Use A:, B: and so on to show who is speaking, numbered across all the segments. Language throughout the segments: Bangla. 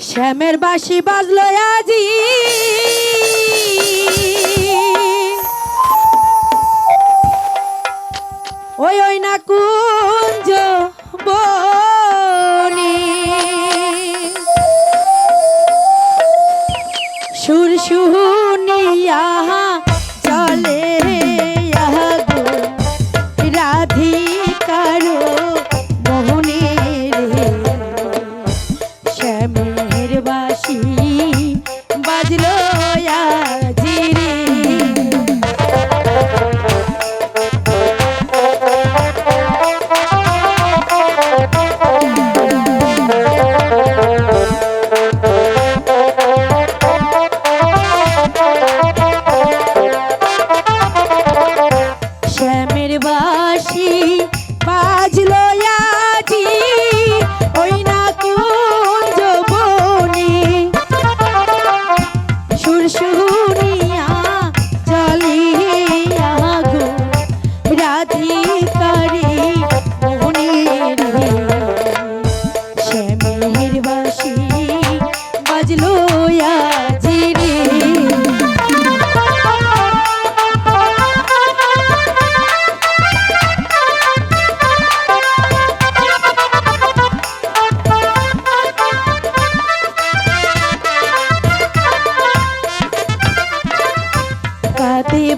A: শ্যামের বাসি বাজলো আজি। ওই ওই না বাজলো আজি, ওই না কুঞ্জ বনে সুর শুনিয়া চলিয়া গো, রাধিকারে মনে রে শ্যামের বাসি বাজলো আজি।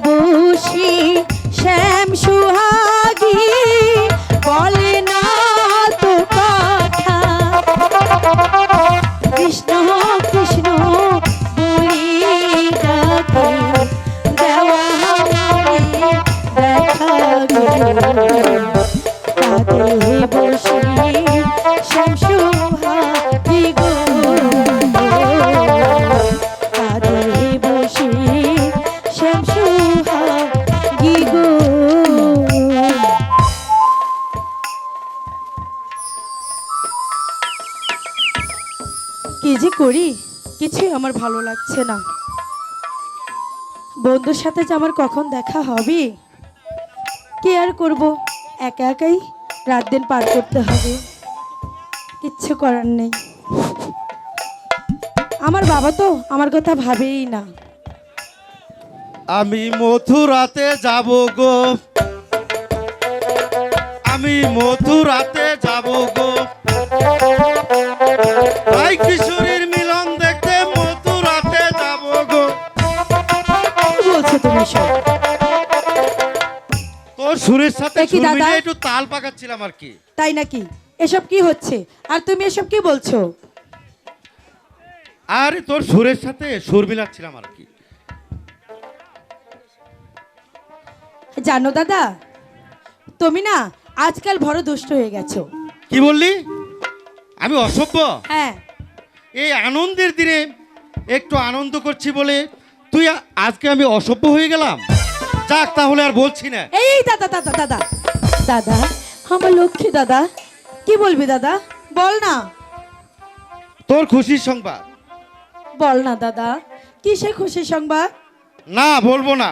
A: বসি শ্যাম করি, কিছুই আমার ভালো লাগছে না। বন্ধুর সাথে যে আমার কখন দেখা হবে, কি আর করব? একা একাই রাত দিন পার করতে হবে। কিচ্ছু করার নেই। আমার বাবা তো আমার কথা ভাবেই না।
B: আমি মথুরাতে যাব গো। আমি মথুরাতে যাব গো।
A: তুমি সব।
B: তোর সুরের সাথে
A: কি দাদা?
B: একটু তাল পাকাচ্ছিলাম আর কি।
A: তাই নাকি? এসব কি হচ্ছে? আর তুমি এসব কি বলছো?
B: আর তোর সুরের সাথে সুর মিলাচ্ছিলাম আর কি।
A: জানো দাদা তুমি না আজকাল বড় দুষ্ট হয়ে গেছো।
B: কি বললি? আমি অসভ্য?
A: হ্যাঁ।
B: এই আনন্দের দিনে একটু আনন্দ করছি বলে তুই আজকে আমি অসভ্য হয়ে গেলাম। যাক তাহলে আর বলছি না।
A: এই দাদা দাদা দাদা। দাদা আমার লক্ষ্মী দাদা। কি বলবি দাদা? বল না।
B: তোর খুশির সংবাদ।
A: বল না দাদা। কিসে খুশির সংবাদ?
B: না বলব না।